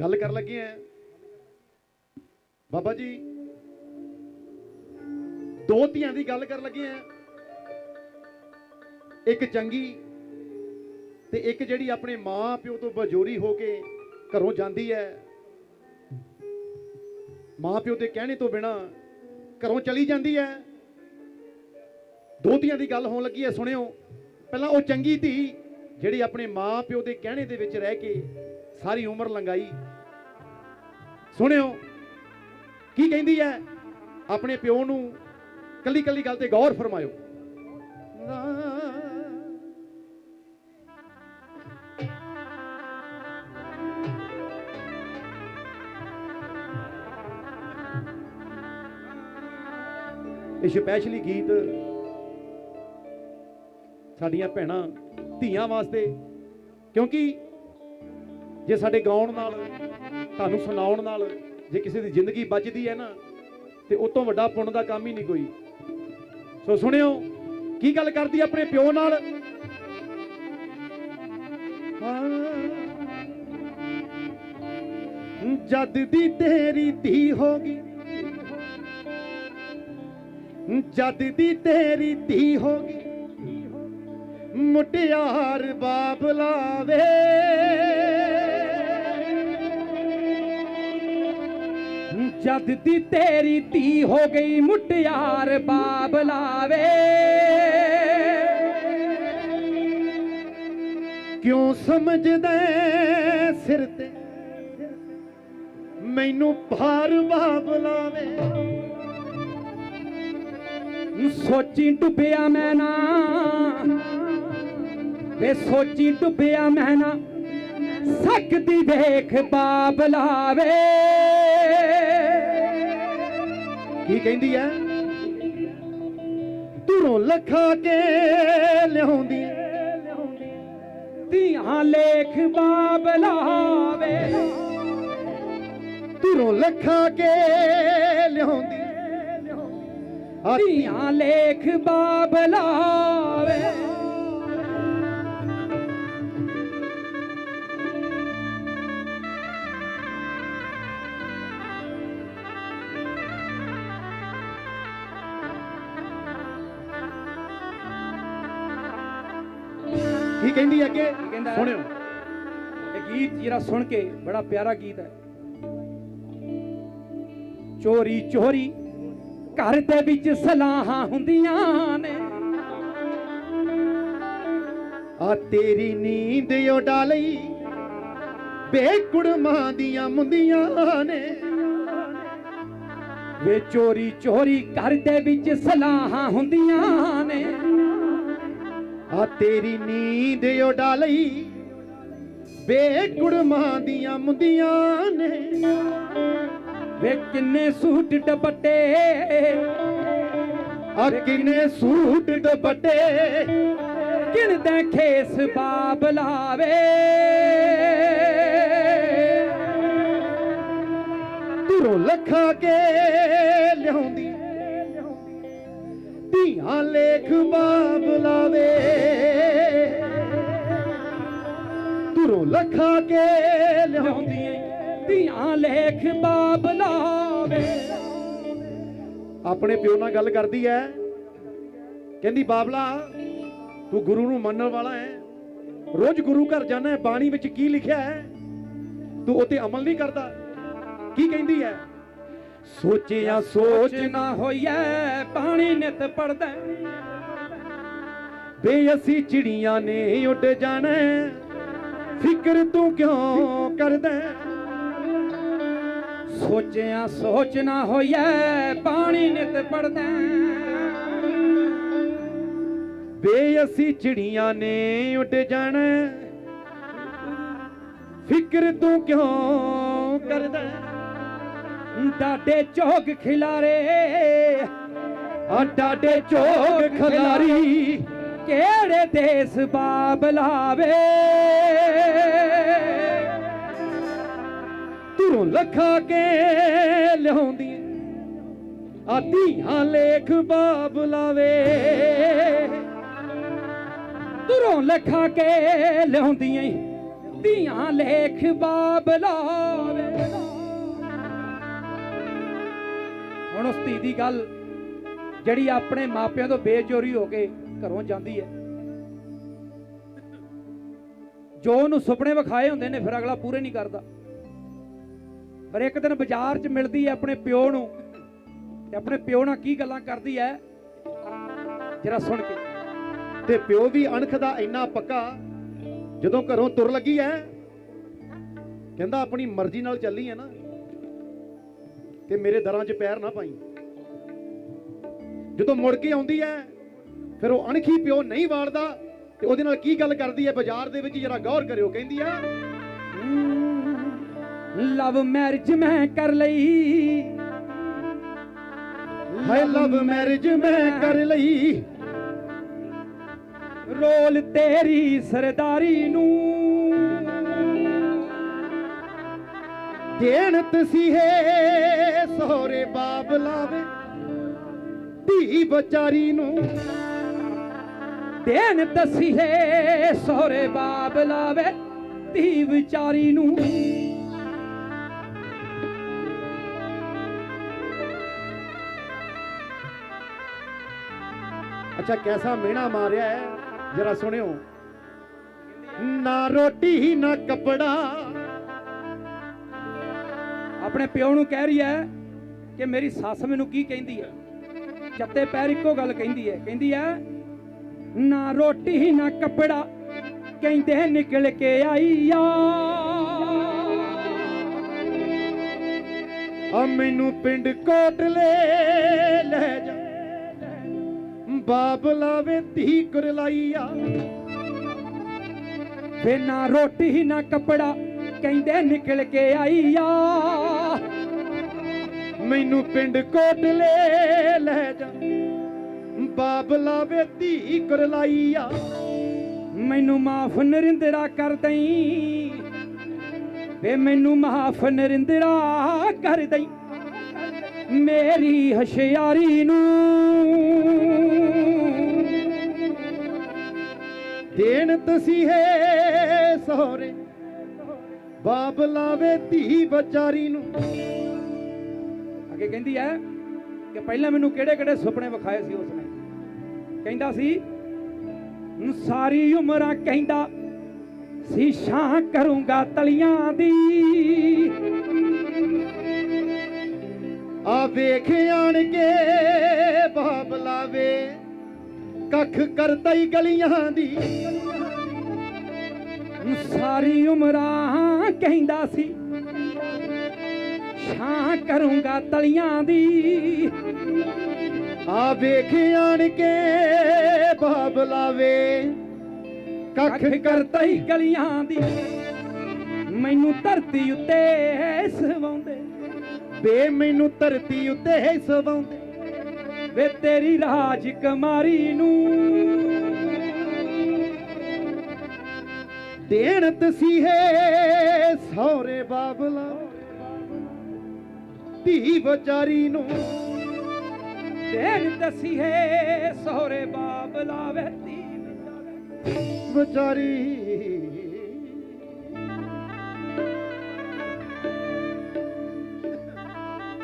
ਗੱਲ ਕਰਨ ਲੱਗੇ ਆ। ਬਾਬਾ ਜੀ, ਦੋ ਧੀਆਂ ਦੀ ਗੱਲ ਕਰਨ ਲੱਗੇ ਆ। ਇੱਕ ਚੰਗੀ ਤੇ ਇੱਕ ਜਿਹੜੀ ਆਪਣੇ ਮਾਂ ਪਿਓ ਤੋਂ ਬਜੋਰੀ ਹੋ ਕੇ ਘਰੋਂ ਜਾਂਦੀ ਹੈ। ਮਾਂ ਪਿਓ ਦੇ ਕਹਿਣੇ ਤੋਂ ਬਿਨਾ ਘਰੋਂ ਚਲੀ ਜਾਂਦੀ ਹੈ। ਦੋ ਧੀਆਂ ਦੀ ਗੱਲ ਹੋਣ ਲੱਗੀ ਹੈ, ਸੁਣਿਓ। ਪਹਿਲਾਂ ਉਹ ਚੰਗੀ ਧੀ ਜਿਹੜੀ ਆਪਣੇ ਮਾਂ ਪਿਓ ਦੇ ਕਹਿਣੇ ਦੇ ਵਿੱਚ ਰਹਿ ਕੇ ਸਾਰੀ ਉਮਰ ਲੰਗਾਈ ਸੁਣਿਓ, ਕੀ ਕਹਿੰਦੀ ਹੈ? ਆਪਣੇ ਪਿਓ ਨੂੰ ਕੱਲੀ ਕੱਲੀ ਗੱਲ ਤੇ ਗੌਰ ਫਰਮਾਇਓ। ਇਹ ਸਪੈਸ਼ਲੀ ਗੀਤ ਸਾਡੀਆਂ ਭੈਣਾਂ ਧੀਆਂ ਵਾਸਤੇ, ਕਿਉਂਕਿ ਜੇ ਸਾਡੇ ਗਾਉਣ ਨਾਲ, ਤੁਹਾਨੂੰ ਸੁਣਾਉਣ ਨਾਲ, ਜੇ ਕਿਸੇ ਦੀ ਜ਼ਿੰਦਗੀ ਬਚਦੀ ਹੈ ਨਾ, ਤੇ ਉਸ ਤੋਂ ਵੱਡਾ ਪੁੰਨ ਦਾ ਕੰਮ ਹੀ ਨਹੀਂ ਕੋਈ। ਸੋ ਸੁਣਿਓ, ਕੀ ਗੱਲ ਕਰਦੀ ਆਪਣੇ ਪਿਓ ਨਾਲ? ਜਦ ਦੀ ਤੇਰੀ ਧੀ ਹੋ ਗਈ, ਜਦ ਦੀ ਤੇਰੀ ਧੀ ਹੋ ਗਈ, ਮੁਟਿਆਰ ਬਾਪ ਲਾਵੇ। ਜਦ ਦੀ ਤੇਰੀ ਧੀ ਹੋ ਗਈ ਮੁਟਿਆਰ ਬਾਬ ਲਾਵੇ। ਕਿਉਂ ਸਮਝਦਾ ਸਿਰ ਤੇ? ਮੈਨੂੰ ਭਾਰ ਬਾਬ ਲਾਵੇ। ਸੋਚੀ ਡੁੱਬਿਆ ਮੈਂ ਨਾ। ਵੇ ਸੋਚੀ ਡੁੱਬਿਆ ਮੈਂ ਨਾ। ਸਕਦੀ ਵੇਖ ਬਾਬ ਲਾਵੇ। ਕੀ ਕਹਿੰਦੀ ਐ? ਧੁਰੋਂ ਲਖਾ ਕੇ ਲਿਆਉਂਦੀ ਧੀਆਂ ਲੇਖ ਬਾਬ ਲਾਵੇ। ਧੁਰੋਂ ਲਖਾ ਕੇ ਲਿਆਉਂਦੀ ਧੀਆਂ ਲੇਖ ਬਾਬ ਲਾਵੇ। ਕਹਿੰਦੀ ਅੱਗੇ? ਸੁਣਿਓ। ਇਹ ਗੀਤ ਜਿਹੜਾ ਸੁਣ ਕੇ ਬੜਾ ਪਿਆਰਾ ਗੀਤ ਹੈ। ਚੋਰੀ ਚੋਰੀ ਘਰ ਦੇ ਵਿੱਚ ਸਲਾਹਾਂ ਹੁੰਦੀਆਂ ਨੇ। ਆ ਤੇਰੀ ਨੀਂਦ ਉਡਾ ਲਈ ਬੇਕੁੜਮਾਂ ਦੀਆਂ ਮੁੰਦੀਆਂ ਨੇ। ਵੇ ਚੋਰੀ ਚੋਰੀ ਘਰ ਦੇ ਵਿੱਚ ਸਲਾਹਾਂ ਹੁੰਦੀਆਂ ਨੇ। ਆ ਤੇਰੀ ਨੀਂਦ ਉਡਾ ਲਈ। ਬੇਕੁੜਮਾਂ ਦੀਆਂ ਮੁੰਦੀਆਂ ਨੇ। ਵੇ ਕਿੰਨੇ ਸੂਟ ਦੁਪੱਟੇ। ਆ ਕਿੰਨੇ ਸੂਟ ਦੁਪੱਟੇ। ਕਿਣਦੇ ਖੇਸ ਬਾਬ ਲਾਵੇ। ਧੁਰੋਂ ਲਖਾ ਕੇ ਲਿਆਉਂਦੀ। ਧੀਆਂ ਲੇਖ ਬਾਬ ਲਾਵੇ। ਧੁਰੋਂ ਲਖਾ ਕੇ ਲਿਆਉਂਦੀ ਲਿਆਉਂਦੀਆਂ ਧੀਆਂ ਲੇਖ ਬਾਬ ਲਾਵੇ। ਆਪਣੇ ਪਿਓ ਨਾਲ ਗੱਲ ਕਰਦੀ ਐ। ਕਹਿੰਦੀ, ਬਾਬਲਾ, ਤੂੰ ਗੁਰੂ ਨੂੰ ਮੰਨਣ ਵਾਲਾ ਹੈ ਰੋਜ਼ ਗੁਰੂ ਘਰ ਜਾਣਾ ਹੈ ਬਾਣੀ ਵਿੱਚ ਕੀ ਲਿਖਿਆ ਹੈ ਤੂੰ ਉਤੇ ਅਮਲ ਨਹੀਂ ਕਰਦਾ। ਕੀ ਕਹਿੰਦੀ ਹੈ ਸੋਚਿਆ ਸੋਚ ਨਾ ਹੋਈਐ, ਬਾਣੀ ਨਿਤ ਪੜਦਾ ਵੇ ਅਸੀਂ ਚਿੜੀਆਂ ਨੇ ਉੱਡ ਜਾਣਾ। ਫਿਕਰ ਤੂੰ ਕਿਉਂ ਕਰਦਾ? ਸੋਚਿਆ ਸੋਚਣਾ ਨਾ ਹੋਈਐ, ਪਾਣੀ ਨਿਤ ਪੜਦਾ। ਵੇ ਅਸੀਂ ਚਿੜੀਆਂ ਨੇ ਉੱਡ ਜਾਣਾ। ਫਿਕਰ ਤੂੰ ਕਿਉਂ ਕਰਦਾ? ਹੈ? ਡਾਡੇ ਚੋਗ ਖਿਲਾਰੇ ਆ ਡਾਡੇ ਚੋਗ ਖਿਲਾਰੀ। ਕਿਹੜੇ ਦੇਸ ਬਾਬ ਲਾਵੇ? ਧੁਰੋਂ ਲਖਾ ਕੇ ਲਿਆਉਂਦੀ ਆ ਧੀਆਂ ਲੇਖ ਬਾਬਲਾਵੇ ਲਾਵੇ। ਤੁਰੋਂ ਲਖਾ ਕੇ ਲਿਆਉਂਦੀਆਂ, ਧੀਆਂ ਲੇਖ ਬਾਬਲਾਵੇ ਹੁਣ ਉਸ ਧੀ ਦੀ ਗੱਲ, ਜਿਹੜੀ ਆਪਣੇ ਮਾਪਿਆਂ ਤੋਂ ਬੇਚੋਰੀ ਹੋ ਕੇ ਘਰੋਂ ਜਾਂਦੀ ਹੈ। ਜੋ ਉਹਨੂੰ ਸੁਪਨੇ ਵਿਖਾਏ ਹੁੰਦੇ ਨੇ, ਫਿਰ ਅਗਲਾ ਪੂਰੇ ਨਹੀਂ ਕਰਦਾ। ਪਰ ਇੱਕ ਦਿਨ ਬਾਜ਼ਾਰ 'ਚ ਮਿਲਦੀ ਹੈ ਆਪਣੇ ਪਿਓ ਨੂੰ, ਤੇ ਆਪਣੇ ਪਿਓ ਨਾਲ ਕੀ ਗੱਲਾਂ ਕਰਦੀ ਹੈ? ਜਰਾ ਸੁਣ ਕੇ। ਤੇ ਪਿਓ ਵੀ ਅਣਖ ਦਾ ਇੰਨਾ ਪੱਕਾ, ਜਦੋਂ ਘਰੋਂ ਤੁਰ ਲੱਗੀ ਐ ਕਹਿੰਦਾ ਆਪਣੀ ਮਰਜ਼ੀ ਨਾਲ ਚੱਲੀ ਐ ਨਾ। ਤੇ ਮੇਰੇ ਦਰਾਂ 'ਚ ਪੈਰ ਨਾ ਪਾਈ। ਜਦੋਂ ਮੁੜ ਕੇ ਆਉਂਦੀ ਐ ਫਿਰ ਉਹ ਅਣਖੀ ਪਿਓ ਨਹੀਂ ਵਾੜਦਾ ਤੇ ਉਹਦੇ ਨਾਲ ਕੀ ਗੱਲ ਕਰਦੀ ਐ ਬਾਜ਼ਾਰ ਦੇ ਵਿੱਚ ਜਰਾ ਗੌਰ ਕਰਿਓ ਕਹਿੰਦੀ ਐ ਲਵ ਮੈਰਿਜ ਮੈਂ ਕਰ ਲਈ। ਹਾਏ ਲਵ ਮੈਰਿਜ ਮੈਂ ਕਰ ਲਈ। ਰੋਲ ਤੇਰੀ ਸਰਦਾਰੀ ਨੂੰ। ਦੇਣ ਤਸੀਹੇ ਸੋਹਰੇ ਬਾਬ ਲਾਵੇ ਧੀ ਵਿਚਾਰੀ ਨੂੰ। ਦੇਨ ਦਸੀਏ ਸੋਹਰੇ ਬਾਬ ਲਾਵੇ ਧੀ ਵਿਚਾਰੀ ਨੂੰ। ਅੱਛਾ ਕੈਸਾ ਮਿਹਣਾ ਮਾਰਿਆ ਹੈ? ਜਰਾ ਸੁਣਿਓ। ਨਾ ਰੋਟੀ ਨਾ ਕੱਪੜਾ। ਆਪਣੇ ਪਿਓ ਨੂੰ ਕਹਿ ਰਹੀ ਹੈ ਕਿ ਮੇਰੀ ਸੱਸ ਮੈਨੂੰ ਕੀ ਕਹਿੰਦੀ ਹੈ? ਚੱਤੇ ਪੈਰ ਇੱਕੋ ਗੱਲ ਕਹਿੰਦੀ ਹੈ। ਕਹਿੰਦੀ ਹੈ ਨਾ ਰੋਟੀ, ਨਾ ਕੱਪੜਾ, ਕਹਿੰਦੇ ਨਿਕਲ ਕੇ ਆਈ ਆ ਆ ਮੈਨੂੰ ਪਿੰਡ ਕੋਟਲੇ ਲੈ ਜਾ। ਬਾਬ ਲਾਵੇ ਧੀ ਕੁਰਲਾਈਆ ਵੇ ਨਾ ਰੋਟੀ, ਨਾ ਕੱਪੜਾ, ਕਹਿੰਦੇ ਨਿਕਲ ਕੇ ਆਈ ਆ ਮੈਨੂੰ ਪਿੰਡ ਕੋਟਲੇ ਲੈ ਜਾ। ਬਾਬ ਲਾਵੇ ਧੀ ਕੁਰਲਾਈਆ। ਮੈਨੂੰ ਮਾਫ ਨਰਿੰਦਰਾ ਕਰ ਦਈ। ਵੇ ਮੈਨੂੰ ਮਾਫ ਨਰਿੰਦਰਾ ਕਰ ਦਈ। ਮੇਰੀ ਹਸ਼ਿਆਰੀ ਨੂੰ ਦੇਣ ਤਸੀਹੇ ਸਹੁਰੇ। ਬਾਬ ਲਾਵੇ ਧੀ ਵਿਚਾਰੀ ਨੂੰ। ਅੱਗੇ ਕਹਿੰਦੀ ਹੈ ਕਿ ਪਹਿਲਾਂ ਮੈਨੂੰ ਕਿਹੜੇ ਕਿਹੜੇ ਸੁਪਨੇ ਵਿਖਾਏ ਸੀ ਉਸਨੇ ਕਹਿੰਦਾ ਸੀ ਸਾਰੀ ਉਮਰਾਂ ਕਹਿੰਦਾ, ਸੀ ਸ਼ਾਂ ਕਰੂੰਗਾ ਤਲੀਆਂ ਦੀ। ਆ ਵੇਖ ਆਣ ਕੇ ਬਾਬ ਲਾਵੇ ਕੱਖ ਕਰਦਾ ਹੀ ਗਲੀਆਂ ਦੀ। ਸਾਰੀ ਉਮਰਾਂ ਕਹਿੰਦਾ ਸੀ, ਛਾਂ ਕਰੂੰਗਾ ਤਲੀਆਂ ਦੀ। ਆ ਵੇਖ ਆਣ ਕੇ ਬਾਬ ਲਾਵੇ। ਕੱਖ ਕਰਦਾ ਹੀ ਗਲੀਆਂ ਦੀ। ਮੈਨੂੰ ਧਰਤੀ ਉੱਤੇ ਸਵਾਉਂਦੇ। ਬੇ ਮੈਨੂੰ ਧਰਤੀ ਉੱਤੇ ਸਵਾਉਂਦੇ। ਵੇ ਤੇਰੀ ਰਾਜ ਕੁਮਾਰੀ ਨੂੰ। ਦੇਣ ਤਸੀਹੇ ਸਹੁਰੇ ਬਾਬਲਾ ਧੀ ਵਿਚਾਰੀ ਨੂੰ ਦੇਨ ਦਸੀਏ ਸੋਹਰੇ ਬਾਬ ਲਾਵੇ ਧੀ ਵਿਚਾਰੀ